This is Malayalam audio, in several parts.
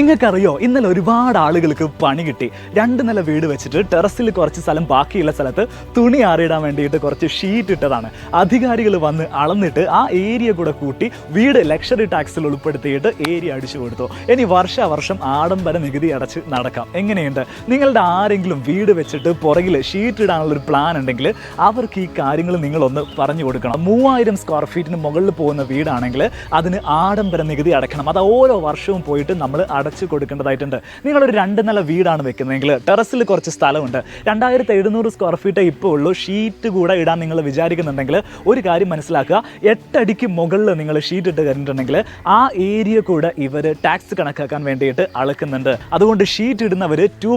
ഇങ്ങക്കറിയോ ഇന്നലെ ഒരുപാട് ആളുകൾക്ക് പണി കിട്ടി. രണ്ട് നില വീട് വെച്ചിട്ട് ടെറസിൽ കുറച്ച് സ്ഥലം ബാക്കിയുള്ള സ്ഥലത്ത് തുണി ആറിയിടാൻ വേണ്ടിയിട്ട് കുറച്ച് ഷീറ്റ് ഇട്ടതാണ്. അധികാരികൾ വന്ന് അളന്നിട്ട് ആ ഏരിയ കൂടെ കൂട്ടി വീട് ലക്ഷറി ടാക്സിൽ ഉൾപ്പെടുത്തിയിട്ട് ഏരിയ അടിച്ചു കൊടുത്തു. ഇനി വർഷാവർഷം ആഡംബര നികുതി അടച്ച് നടക്കാം. എങ്ങനെയുണ്ട്? നിങ്ങളുടെ ആരെങ്കിലും വീട് വെച്ചിട്ട് പുറകിൽ ഷീറ്റ് ഇടാനുള്ള ഒരു പ്ലാൻ ഉണ്ടെങ്കിൽ അവർക്ക് ഈ കാര്യങ്ങൾ നിങ്ങളൊന്ന് പറഞ്ഞു കൊടുക്കണം. മൂവായിരം സ്ക്വയർ ഫീറ്റിന് മുകളിൽ പോകുന്ന വീടാണെങ്കിൽ അതിന് ആഡംബര നികുതി അടയ്ക്കണം. അത് ഓരോ വർഷവും പോയിട്ട് നമ്മൾ അടച്ചു കൊടുക്കേണ്ടതായിട്ടുണ്ട്. നിങ്ങളൊരു രണ്ട് നില വീടാണ് വെക്കുന്നതെങ്കിൽ ടെറസിൽ കുറച്ച് സ്ഥലമുണ്ട്. രണ്ടായിരത്തി എഴുന്നൂറ് സ്ക്വയർ ഫീറ്റ് ഇപ്പോൾ ഉള്ളൂ. ഷീറ്റ് കൂടെ ഇടാൻ നിങ്ങൾ വിചാരിക്കുന്നുണ്ടെങ്കിൽ ഒരു കാര്യം മനസ്സിലാക്കുക. എട്ടടിക്ക് മുകളിൽ നിങ്ങൾ ഷീറ്റ് ഇട്ട് കഴിഞ്ഞിട്ടുണ്ടെങ്കിൽ ആ ഏരിയ കൂടെ ഇവർ ടാക്സ് കണക്കാക്കാൻ വേണ്ടിയിട്ട് അളക്കുന്നുണ്ട്. അതുകൊണ്ട് ഷീറ്റ് ഇടുന്നവർ ടു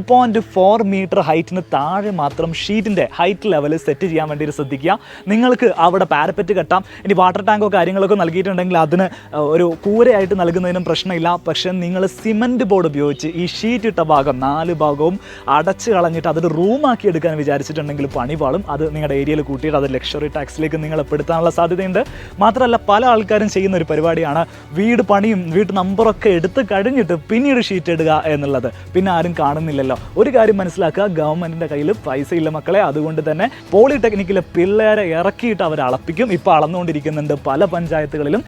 ഫോർ മീറ്റർ ഹൈറ്റിന് താഴെ മാത്രം ഷീറ്റിന്റെ ഹൈറ്റ് ലെവൽ സെറ്റ് ചെയ്യാൻ വേണ്ടിയിട്ട് ശ്രദ്ധിക്കുക. നിങ്ങൾക്ക് അവിടെ പാരപ്പറ്റ് കെട്ടാം. ഇനി വാട്ടർ ടാങ്കോ കാര്യങ്ങളൊക്കെ നൽകിയിട്ടുണ്ടെങ്കിൽ അതിന് ഒരു കൂരയായിട്ട് നൽകുന്നതിനും പ്രശ്നമില്ല. പക്ഷേ നിങ്ങൾ സിമന്റ് ബോർഡ് ഉപയോഗിച്ച് ഈ ഷീറ്റ് ഇട്ട ഭാഗം നാല് ഭാഗവും അടച്ച് കളഞ്ഞിട്ട് അതൊരു റൂമാക്കി എടുക്കാൻ വിചാരിച്ചിട്ടുണ്ടെങ്കിൽ പണി പാളും. അത് നിങ്ങളുടെ ഏരിയയിൽ കൂട്ടിയിട്ട് അത് ലക്ഷറി ടാക്സിലേക്ക് നിങ്ങൾ പെടുത്താനുള്ള സാധ്യതയുണ്ട്. മാത്രമല്ല പല ആൾക്കാരും ചെയ്യുന്ന ഒരു പരിപാടിയാണ്. വീട് പണിയും വീട്ട് നമ്പറൊക്കെ എടുത്ത് കഴിഞ്ഞിട്ട് പിന്നീട് ഷീറ്റ് ഇടുക എന്നുള്ളത്. പിന്നെ ആരും കാണുന്നില്ലല്ലോ. ഒരു കാര്യം മനസ്സിലാക്കുക ഗവൺമെന്റിന്റെ കയ്യിൽ പൈസ ഇല്ല മക്കളെ. അതുകൊണ്ട് തന്നെ പോളിടെക്നിക്കിലെ പിള്ളേരെ ഇറക്കിയിട്ട് അവർ അളപ്പിക്കും. ഇപ്പോൾ അളന്നുകൊണ്ടിരിക്കുന്നുണ്ട് പല പഞ്ചായത്തുകളിലും.